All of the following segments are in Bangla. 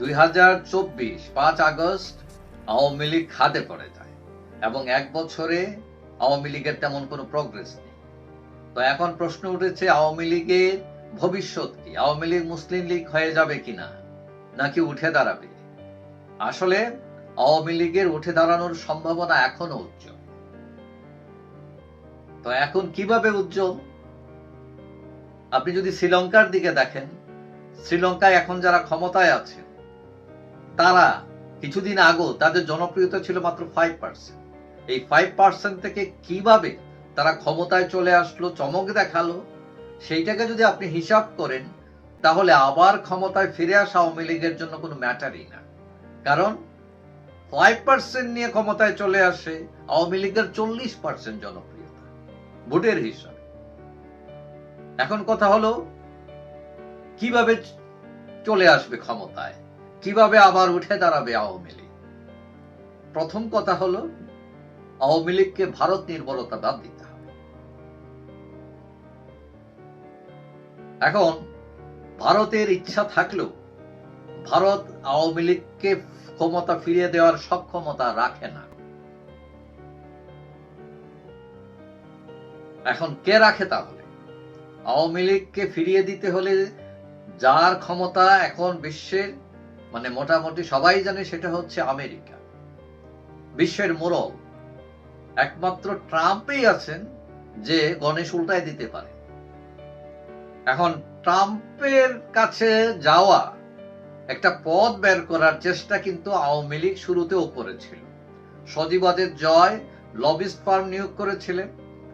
দুই হাজার চব্বিশ, পাঁচ আগস্ট আওয়ামী লীগ খাদে পড়ে যায় এবং এক বছরে আওয়ামী লীগের তেমন কোনো প্রগ্রেস নেই। তো এখন প্রশ্ন উঠেছে, আওয়ামী লীগের ভবিষ্যৎ কি? আওয়ামী লীগ মুসলিম লীগ হয়ে যাবে কিনা? নাকি উঠে দাঁড়াবে? আসলে আওয়ামী লীগের উঠে দাঁড়ানোর সম্ভাবনা এখনও উজ্জ্বল। তো এখন কীভাবে উজ্জ্বল? আপনি যদি শ্রীলঙ্কার দিকে দেখেন, শ্রীলঙ্কায় এখন যারা ক্ষমতায় আছে তারা কিছুদিন আগেও তাদের জনপ্রিয়তা ছিল মাত্র ফাইভ পার্সেন্ট এই ফাইভ পার্সেন্ট থেকে কীভাবে তারা ক্ষমতায় চলে আসলো, চমক দেখাল, সেইটাকে যদি আপনি হিসাব করেন, তাহলে আবার ক্ষমতায় ফিরে আসা আওয়ামী লীগের জন্য কোনো ম্যাটারই না। কারণ ফাইভ পার্সেন্ট নিয়ে ক্ষমতায় চলে আসে আওয়ামী লীগের চল্লিশ পার্সেন্ট জনপ্রিয়তা, ভোটের হিসাবে। এখন কথা হলো, কীভাবে চলে আসবে ক্ষমতায়? কীভাবে আবার উঠে দাঁড়াবে আওয়ামী লীগ? প্রথম কথা হলো, আওয়ামী লীগকে ভারত নির্ভরতা বাদ দিতে হবে। এখন, ভারতের ইচ্ছা থাকলেও, ভারত আওয়ামী লীগকে ক্ষমতা ফিরিয়ে দেওয়ার সক্ষমতা রাখে না। এখন কে রাখে তাহলে? আওয়ামী লীগকে ফিরিয়ে দিতে হলে যার ক্ষমতা এখন বিশ্বের মানে মোটামুটি সবাই জানে সেটা হচ্ছে আমেরিকা। বিশ্বের মোড়ল। একমাত্র ট্রাম্পই আছেন যে গণেশ উল্টায় দিতে পারে। এখন ট্রাম্পের কাছে যাওয়া একটা পথ বের করার চেষ্টা কিন্তু আওয়ামী লীগ শুরুতেও করেছিল। সজীবাদের জয় লবিস্ট ফার্ম নিয়োগ করেছিলেন,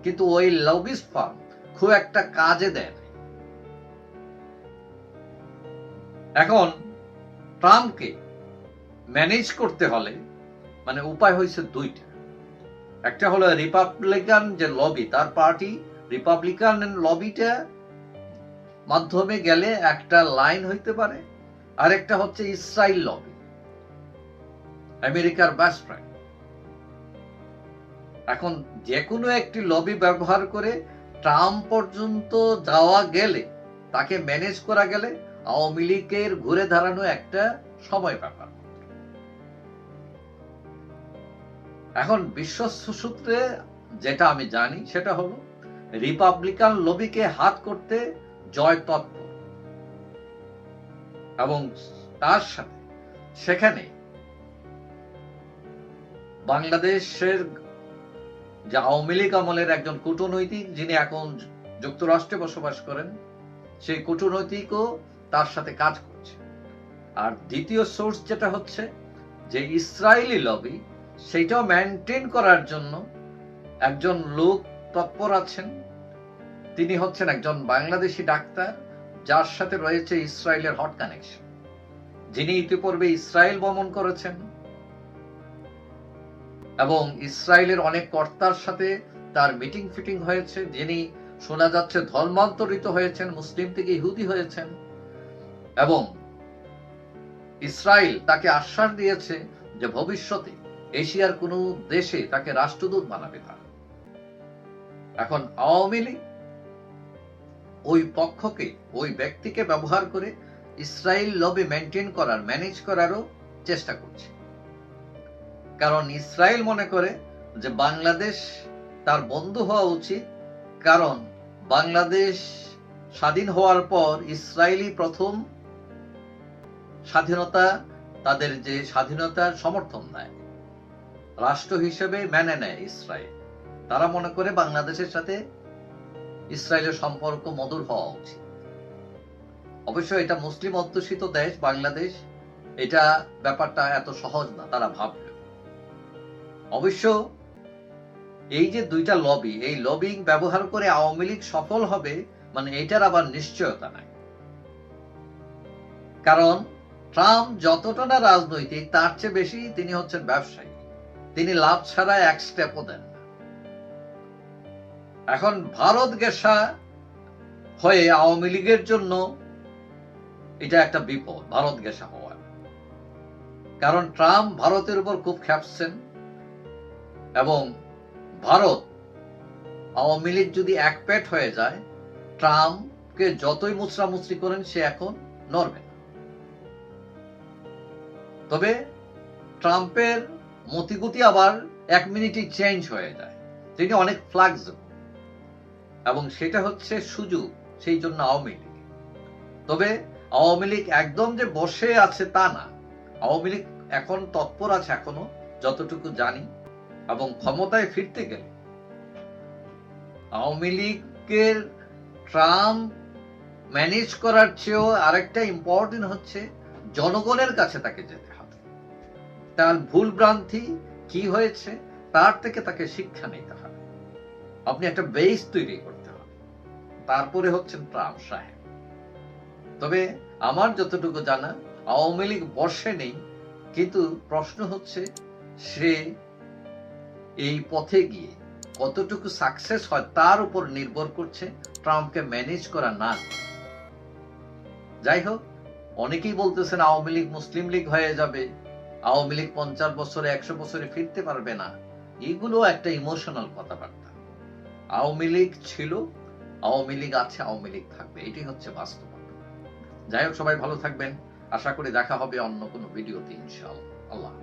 কিন্তু ওই লবিস্ট ফার্ম খুব একটা কাজে দেয় এখন ট্রাম্পকে ম্যানেজ করতে হলে মানে উপায় হয়েছে দুইটা। একটা হলো রিপাবলিকান যে লবি তার পার্টি রিপাবলিকান লবিটা মাধ্যমে গেলে একটা লাইন হইতে পারে আরেকটা হচ্ছে ইসরায়েল লবি আমেরিকার বেস্ট ফ্রেন্ড এখন যে কোনো একটি লবি ব্যবহার করে ট্রাম্প পর্যন্ত যাওয়া গেলে, তাকে ম্যানেজ করা গেলে আওয়ামী লীগের ঘুরে দাঁড়ানো একটা সময় ব্যাপার। এখন বিশ্বস্ত সূত্রে যেটা আমি জানি সেটা হলো, রিপাবলিকান লবিকে হাত করতে জয় তৎপর এবং তার সাথে সেখানে বাংলাদেশের যে আওয়ামী লীগ আমলের একজন কূটনৈতিক যিনি এখন যুক্তরাষ্ট্রে বসবাস করেন, সেই কূটনৈতিকও তার সাথে কাজ করছে। আর দ্বিতীয় সোর্স যেটা হচ্ছে যে ইসরায়েলি লবি সেইটাও মেনটেন করার জন্য একজন লোক তৎপর আছেন। তিনি হচ্ছেন একজন বাংলাদেশি ডাক্তার, যার সাথে রয়েছে ইসরায়েলের হট কানেকশন যিনি ইতিপূর্বে ইসরায়েল ভ্রমণ করেছেন এবং ইসরায়েলের অনেক কর্তার সাথে তার মিটিং ফিটিং হয়েছে। যিনি শোনা যাচ্ছে ধর্মান্তরিত হয়েছেন, মুসলিম থেকে ইহুদি হয়েছেন। এবং ইসরায়েল তাকে আশ্বাস দিয়েছে যে ভবিষ্যতে এশিয়ার কোন দেশে তাকে রাষ্ট্রদূত বানাবে তারা। এখন আওয়ামী লীগ ওই পক্ষকে, ওই ব্যক্তিকে ব্যবহার করে ইসরায়েল লবি মেনটেন করার, ম্যানেজ করারও চেষ্টা করছে। কারণ ইসরায়েল মনে করে যে বাংলাদেশ তার বন্ধু হওয়া উচিত, কারণ বাংলাদেশ স্বাধীন হওয়ার পর ইসরায়েলি প্রথম স্বাধীনতা তাদের যে স্বাধীনতার সমর্থন দেয় রাষ্ট্র হিসেবে মেনে নেয় ইসরায়েল। তারা মনে করে বাংলাদেশের সাথে ইসরায়েলের সম্পর্ক মধুর হওয়া উচিত। অবশ্য এটা মুসলিম অধ্যুষিত দেশ, বাংলাদেশ, এটা ব্যাপারটা এত সহজ না, তারা ভাবল অবশ্য এই যে দুইটা লবি এই লবিং ব্যবহার করে আওয়ামী লীগ সফল হবে মানে এটার আবার নিশ্চয়তা নাই। কারণ ট্রাম্প যতটা না রাজনৈতিক, তার চেয়ে বেশি তিনি হচ্ছেন ব্যবসায়ী। তিনি লাভ ছাড়া এক স্টেপও দেন এখন ভারত গেসা হয়ে আওয়ামী লীগের জন্য এটা একটা বিপদ, ভারত গেসা হওয়ার। কারণ ট্রাম্প ভারতের উপর খুব খেপছেন এবং ভারত আওয়ামী লীগ যদি এক পেট হয়ে যায়, ট্রাম্পকে যতই মুচড়ামুচড়ি করেন, সে এখন নড়বে তবে ট্রাম্পের মতিগতি আবার এক মিনিটই চেঞ্জ হয়ে যায়। তিনি অনেক ফ্লাক্সিবল এবং সেটা হচ্ছে সুযোগ, সেই জন্য আওয়ামী লীগ। তবে আওয়ামী লীগ একদম যে বসে আছে তা না। আওয়ামী লীগ এখন তৎপর আছে এখনও, যতটুকু জানি। এবং ক্ষমতায় ফিরতে গেলে আওয়ামী লীগের ট্রাম্প ম্যানেজ করার চেয়েও আরেকটা ইম্পর্টেন্ট হচ্ছে জনগণের কাছে তাকে যেতে হবে। তার ভুল ভ্রান্তি কি হয়েছে, তার থেকে তাকে শিক্ষা নিতে হবে। আপনি একটা বেস তৈরি করতে হবে। তারপরে হচ্ছেন ট্রাম্প সাহেব। তবে আমার যতটুকু জানা, আওয়ামী লীগ বর্ষে নেই, কিন্তু প্রশ্ন হচ্ছে, সে এই পথে গিয়ে কতটুকু সাকসেস হয় তার উপর নির্ভর করছে ট্রাম্পকে ম্যানেজ করা না। যাই হোক অনেকেই বলতেছেন আওয়ামী লীগ মুসলিম লীগ হয়ে যাবে। আওয়ামী লীগ পঞ্চাশ বছরে, একশো বছরে ফিরতে পারবে না। এগুলো একটা ইমোশনাল কথাবার্তা। আওয়ামী লীগ ছিল, আওয়ামী লীগ আছে, আওয়ামী লীগ থাকবে। এটি হচ্ছে বাস্তবতা। যাই হোক, সবাই ভালো থাকবেন। আশা করি দেখা হবে অন্য কোনো ভিডিওতে, ইনশাআল্লাহ। আল্লাহ